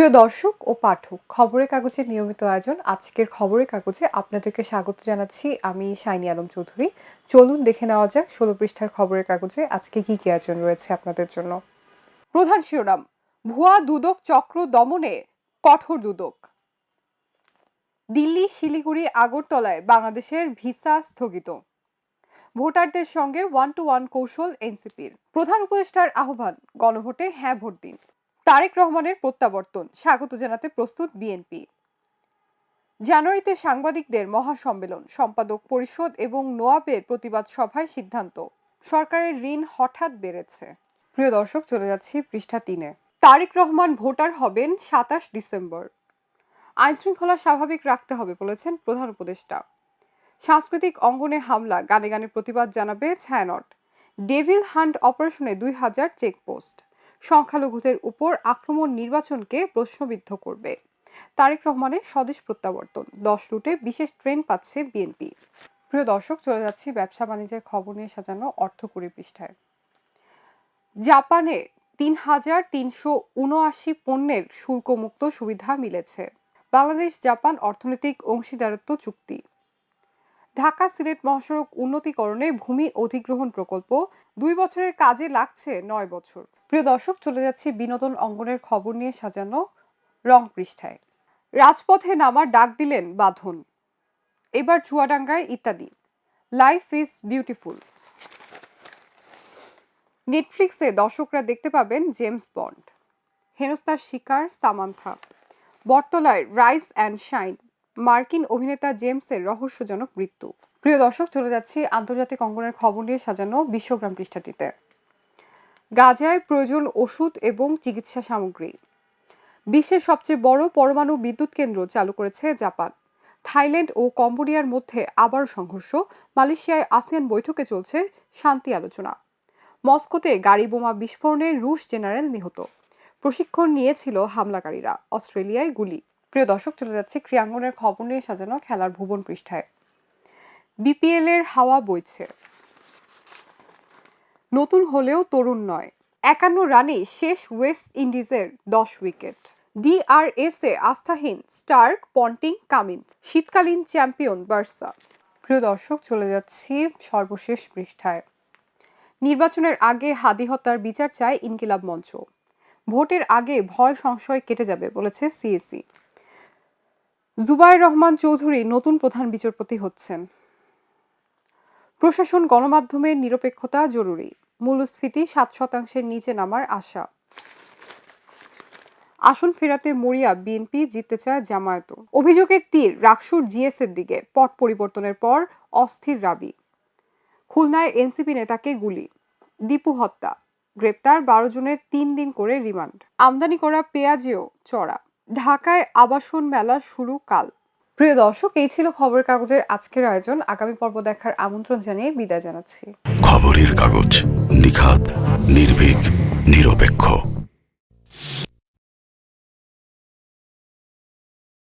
প্রিয় দর্শক ও পাঠক, খবরের কাগজের নিয়মিত আয়োজন। আজকের খবরের কাগজে আপনাদেরকে স্বাগত জানাচ্ছি আমি শাইনি আলম চৌধুরী। চলুন দেখে নেওয়া যাক ষোলো পৃষ্ঠার খবরের কাগজে আজকে কি কি আয়োজন রয়েছে আপনাদের জন্য। প্রধান শিরোনাম, ভুয়া দুদক চক্র দমনে কঠোর দুদক। দিল্লি, শিলিগুড়ি, আগরতলায় বাংলাদেশের ভিসা স্থগিত। ভোটারদের সঙ্গে ওয়ান টু ওয়ান কৌশল এনসিপির। প্রধান উপদেষ্টার আহ্বান, গণভোটে হ্যাঁ ভোট দিন। তারেক রহমানের প্রত্যাবর্তন স্বাগত জানাতে প্রস্তুত বিএনপি। জানুয়ারিতে সাংবাদিকদের মহাসম্মেলন, সম্পাদক পরিষদ এবং নোয়াবের প্রতিবাদ সভায় সিদ্ধান্ত। সরকারের ঋণ হঠাৎ বেড়েছে। প্রিয় দর্শক, চলে যাচ্ছি পৃষ্ঠা তিনে। তারেক রহমান ভোটার হবেন সাতাশ ডিসেম্বর। আইন শৃঙ্খলা স্বাভাবিক রাখতে হবে বলেছেন প্রধান উপদেষ্টা। সাংস্কৃতিক অঙ্গনে হামলা, গানে গানে প্রতিবাদ জানাবে ছায়ানট। ডেভিল হান্ট অপারেশনে দুই হাজার চেকপোস্ট। সংখ্যালঘুদের উপর আক্রমণ নির্বাচনকে প্রশ্নবিদ্ধ করবে। তারেক রহমানের স্বদেশ প্রত্যাবর্তন, দশ রুটে বিশেষ ট্রেন পাচ্ছে বিএনপি। প্রিয় দর্শক, চলে যাচ্ছি ব্যবসা বাণিজ্যের খবর নিয়ে সাজানো অর্থকুড়ি পৃষ্ঠায়। জাপানে তিন হাজার তিনশো উনআশি পণ্যের শুল্কমুক্ত সুবিধা মিলেছে। বাংলাদেশ জাপান অর্থনৈতিক অংশীদারত্ব চুক্তি। ঢাকা সিলেট মহাসড়ক উন্নতিকরণে ভূমি অধিগ্রহণ প্রকল্প দুই বছরের কাজে লাগছে নয় বছর। প্রিয় দর্শক, চলে যাচ্ছি বিনোদন অঙ্গনের খবর নিয়ে সাজানো রং পৃষ্ঠায়। রাজপথে নামার ডাক দিলেন বাঁধন। এবার চুয়াডাঙ্গায় ইত্যাদি। লাইফ ইজ বিউটিফুল নেটফ্লিক্সে দর্শকরা দেখতে পাবেন জেমস বন্ড হেনস্তার শিকার সামান্থা। বটতলায় রাইস অ্যান্ড শাইন মার্কিন অভিনেতা জেমসের রহস্যজনক মৃত্যু। প্রিয় দর্শক, চলে যাচ্ছি আন্তর্জাতিক অঙ্গনের খবর নিয়ে সাজানো বিশ্বগ্রাম পৃষ্ঠাটিতে। গাজায় প্রয়োজন ওষুধ এবং চিকিৎসা সামগ্রী। বিশ্বের সবচেয়ে বড় পরমাণু বিদ্যুৎ কেন্দ্র চালু করেছে জাপান। থাইল্যান্ড ও কম্বোডিয়ার মধ্যে আবার সংঘর্ষ। মালয়েশিয়ায় আসিয়ান বৈঠকে চলছে শান্তি আলোচনা। মস্কোতে গাড়ি বোমা বিস্ফোরণে রুশ জেনারেল নিহত। প্রশিক্ষণ নিয়েছিল হামলাকারীরা। অস্ট্রেলিয়ায় গুলি। প্রিয় দর্শক, চলে যাচ্ছে ক্রিয়াঙ্গনের খবর নিয়ে সাজানো খেলার ভুবন পৃষ্ঠায়। বিপিএল এর হাওয়া বইছে। নতুন হলেও তরুণ নয়। একান্ন রানে শেষ ওয়েস্ট ইন্ডিজের দশ উইকেট। ডিআরএস এ আস্থাহীন স্টার্ক পন্টিং কামিন্স, শীতকালীন চ্যাম্পিয়ন বার্সা। প্রিয় দর্শক, চলে যাচ্ছি সর্বশেষ পৃষ্ঠায়। নির্বাচনের আগে হাদি হত্যার বিচার চায় ইনকিলাব মঞ্চ। ভোটের আগে ভয় সংশয় কেটে যাবে বলেছে সিএসি জুবাইর রহমান চৌধুরী নতুন প্রধান বিচারপতি হচ্ছেন। প্রশাসন, গণমাধ্যমের নিরপেক্ষতা জরুরি। মূল্যস্ফীতি সাত শতাংশের নিচে নামার আশা। আসন ফেরাতে মরিয়া বিএনপি জিততে চায় জামায়াত অভিযোগের তীর রাকসুর জিএস এর দিকে, পট পরিবর্তনের পর অস্থির রাবি। খুলনায় এনসিপি নেতাকে গুলি। দীপু হত্যা। গ্রেপ্তার বারো জনের তিন দিন করে রিমান্ড। আমদানি করা পেঁয়াজেও চড়া। ঢাকায় আবাসন মেলা শুরু কাল। প্রিয় দর্শক, এই ছিল খবরের কাগজের আজকের আয়োজন। আগামী পর্ব দেখার আমন্ত্রণ জানিয়ে বিদায় জানাচ্ছি। খবরের কাগজ নিখাত নির্ভীক, নিরপেক্ষ।